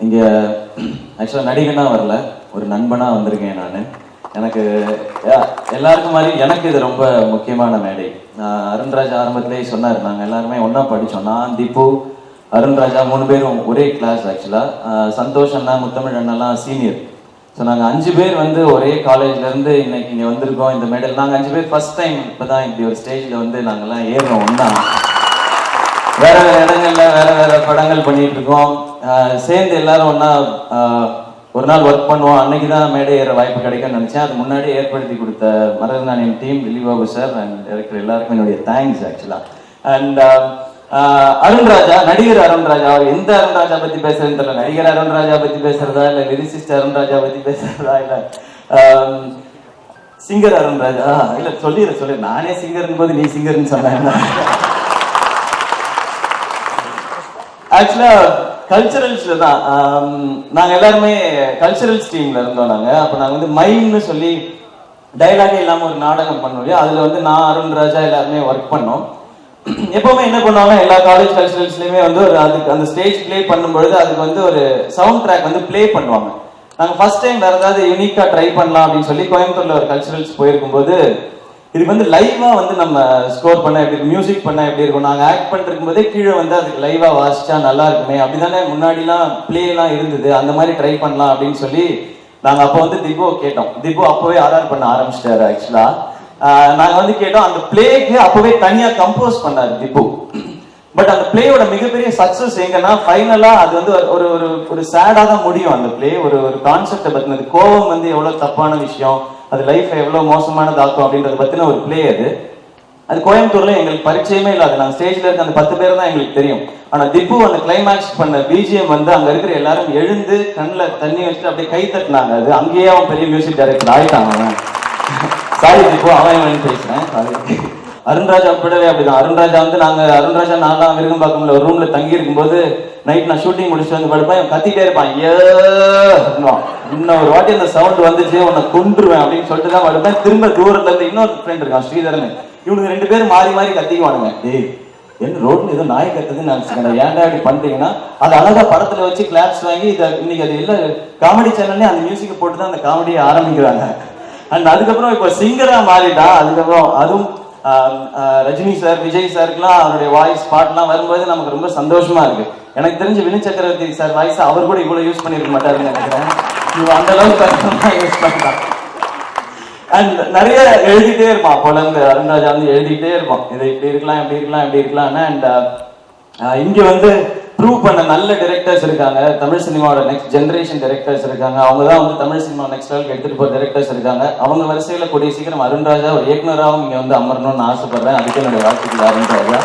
இங்கே ஆக்சுவலாக நடிகனாக வரல. ஒரு நண்பனாக வந்திருக்கேன் நான். எனக்கு எல்லாருக்கும் மாதிரி எனக்கு இது ரொம்ப முக்கியமான மேடை. அருண்ராஜா அருண்ராஜ் ஆரம்பத்திலேயே சொன்னார். நாங்கள் எல்லாருமே ஒன்றா படித்தோம் நான் திப்பு அருண்ராஜா மூணு பேரும் ஒரே கிளாஸ் ஆக்சுவலாக சந்தோஷ் அண்ணா முத்தமிழ் அண்ணெல்லாம் சீனியர் ஸோ நாங்கள் அஞ்சு பேர் வந்து ஒரே காலேஜ்லேருந்து இன்னைக்கு இங்கே வந்திருக்கோம். இந்த மேடல் நாங்கள் அஞ்சு பேர் ஃபர்ஸ்ட் டைம் இப்போ தான் இப்படி ஒரு ஸ்டேஜில் வந்து நாங்கள்லாம் ஏறுறோம். ஒன்றா வேற வேற இடங்கள்ல வேற வேற படங்கள் பண்ணிட்டு இருக்கோம் சேர்ந்து எல்லாரும் ஒன்னா ஒரு நாள் ஒர்க் பண்ணுவோம். அன்னைக்கு தான் மேடை ஏற வாய்ப்பு கிடைக்கும்னு நினைச்சேன். அது முன்னாடி ஏற்படுத்தி கொடுத்த மரதநாணியம் டீம் திலீபாபு சார் அண்ட் இருக்கிற எல்லாருக்கும் என்னுடைய தேங்க்ஸ் ஆக்சுவலா அண்ட் அருண்ராஜா நடிகர் அருண்ராஜா அவர் எந்த அருண்ராஜா பத்தி பேசுறதுன்னு தெரியல. நடிகர் அருண்ராஜா பத்தி பேசுறதா இல்ல லிரிசிஸ்ட் அருண்ராஜா பத்தி பேசுறதா இல்ல? சிங்கர் அருண்ராஜா இல்ல சொல்லிடு சொல்லு நானே சிங்கர்னு போது நீ சிங்கர்னு சொன்னேன் ஆக்சுவலா கல்ச்சரல்ஸ்ல தான். Um, நாங்க எல்லாருமே கல்ச்சரல்ஸ் டீம்ல இருந்தோம் நாங்க. அப்ப நாங்க வந்து மைம்னு சொல்லி டைலாகே இல்லாம ஒரு நாடகம் பண்ணோம் இல்லையா? அதுல வந்து நான் அருண் ராஜா எல்லாருமே ஒர்க் பண்ணோம். எப்பவுமே என்ன பண்ணுவாங்க? எல்லா காலேஜ் கல்ச்சரல்ஸ்லயுமே வந்து ஒரு அதுக்கு அந்த ஸ்டேஜ் ப்ளே பண்ணும்பொழுது அதுக்கு வந்து ஒரு சவுண்ட் ட்ராக் வந்து ப்ளே பண்ணுவாங்க. நாங்க ஃபர்ஸ்ட் டைம் வேற ஏதாவது யூனிக்கா ட்ரை பண்ணலாம் அப்படின்னு சொல்லி கோயம்புத்தூர்ல ஒரு கல்ச்சரல்ஸ் போயிருக்கும்போது இதுக்கு வந்து லைவா வந்து நம்ம ஸ்கோர் பண்ண எப்படி இருக்கும்? மியூசிக் பண்ண எப்படி இருக்கும்? நாங்க ஆக்ட் பண்ணிருக்கும் போதே கீழே வந்து அதுக்கு லைவா வாசிச்சா நல்லா இருக்குமே. அப்படிதானே முன்னாடிலாம் பிளே எல்லாம் இருந்தது. அந்த மாதிரி ட்ரை பண்ணலாம் அப்படின்னு சொல்லி நாங்க அப்போ வந்து திபு கேட்டோம். திபு அப்பவே ஆர்டர் பண்ண ஆரம்பிச்சிட்டாரு ஆக்சுவலா நாங்க வந்து கேட்டோம் அந்த பிளேக்கு அப்பவே தனியா கம்போஸ் பண்ணாரு திபு. பட் அந்த பிளேயோட மிகப்பெரிய சக்சஸ் எங்கன்னா ஃபைனலா அது வந்து ஒரு- ஒரு ஒரு ஒரு சேடா தான் முடியும் அந்த பிளே ஒரு ஒரு கான்செப்டை பத்தினது கோவம் வந்து எவ்வளவு தப்பான விஷயம். அது லைஃப் எவ்வளவு மோசமானதாக்கும் அப்படின்றத பத்தின ஒரு பிளே அது. அது கோயம்புத்தூர்ல எங்களுக்கு பரிச்சயமே இல்லாது நாங்க ஸ்டேஜ்ல இருக்க அந்த பத்து பேர் தான் எங்களுக்கு தெரியும். ஆனா திப்பு அந்த கிளைமேக்ஸ் பண்ண பிஜிஎம் வந்து அங்க இருக்கிற எல்லாரும் எழுந்து கண்ணில் தண்ணி வச்சுட்டு அப்படியே கை தட்டினாங்க. அது அங்கேயே அவன் பெரிய மியூசிக் டைரக்டர் ஆயிட்டாங்க அவன். சாரி திப்பு அவன் பேசுகிறேன் பேசுறேன். அருண்ராஜா கூடவே அப்படிதான். அருண்ராஜா வந்து நாங்க அருண்ராஜா நான்லாம் விருகம்பாக்கம்ல ஒரு ரூம்ல தங்கி இருக்கும்போது நைட் நான் ஷூட்டிங் முடிச்சுட்டு வந்து படுப்பேன் கத்திட்டே இருப்பான். ஏன்னுவான் இன்னும் ஒரு வாட்டி அந்த சவுண்ட் வந்துச்சு உன்னை கொண்டுருவேன் அப்படின்னு சொல்லிட்டு தான் படுப்பேன். திரும்ப தூரத்துல இருந்து இன்னொரு ஃப்ரெண்ட் இருக்கான் ஸ்ரீதரன். இவனுக்கு ரெண்டு பேரும் மாறி மாறி கத்திக்குவானுங்க. டேய் என்ன ரோட்ல ஏதோ நாய் கத்துதுன்னு நினைச்சுக்கணும் ஏன்டா இப்படி பண்றீங்கன்னா? அது அழகா படத்துல வச்சு கிளாப்ஸ் வாங்கி இதை இன்னைக்கு அது இல்ல காமெடி சேனல்லே அந்த மியூசிக்கை போட்டு தான் அந்த காமெடியை ஆரம்பிக்கிறாங்க. அண்ட் அதுக்கப்புறம் இப்போ சிங்கரா மாறிட்டான் அதுக்கப்புறம் அதுவும் ரஜினி சார் விஜய் சாருக்குலாம் அவருடைய வாய்ஸ் பாட்டுலாம் வரும்போது நமக்கு ரொம்ப சந்தோஷமா இருக்கு. எனக்கு தெரிஞ்சு வினு சக்கரவர்த்தி சார் வாய்ஸ் அவர் கூட இவ்வளவு யூஸ் பண்ணிருக்க மாட்டாருன்னு நினைக்கிறேன். இவன் அந்த அளவுக்கு யூஸ் பண்ணிட்டான் அண்ட் நிறைய எழுதிட்டே இருப்பான். புலந்து அருண்ராஜா வந்து எழுதிட்டே இருப்பான். இது இப்படி இருக்கலாம் இப்படி இருக்கலாம் இப்படி இருக்கலாம் அண்ட் இங்க வந்து ப்ரூவ் பண்ண நல்ல டைரக்டர்ஸ் இருக்காங்க. தமிழ் சினிமாவோட நெக்ஸ்ட் ஜென்ரேஷன் டைரக்டர்ஸ் இருக்காங்க. அவங்க தான் வந்து தமிழ் சினிமா நெக்ஸ்ட் லெவலுக்கு எடுத்துட்டு போற டைரக்டர்ஸ் இருக்காங்க. அவங்க வரிசையில கூடிய சீக்கிரம் அருண்ராஜா ஒரு இயக்குனராகவும் இங்க வந்து அமரணும்னு ஆசைப்படுறேன். அதுக்கு என்னுடைய வாழ்த்துக்கள் அருண்ராஜா.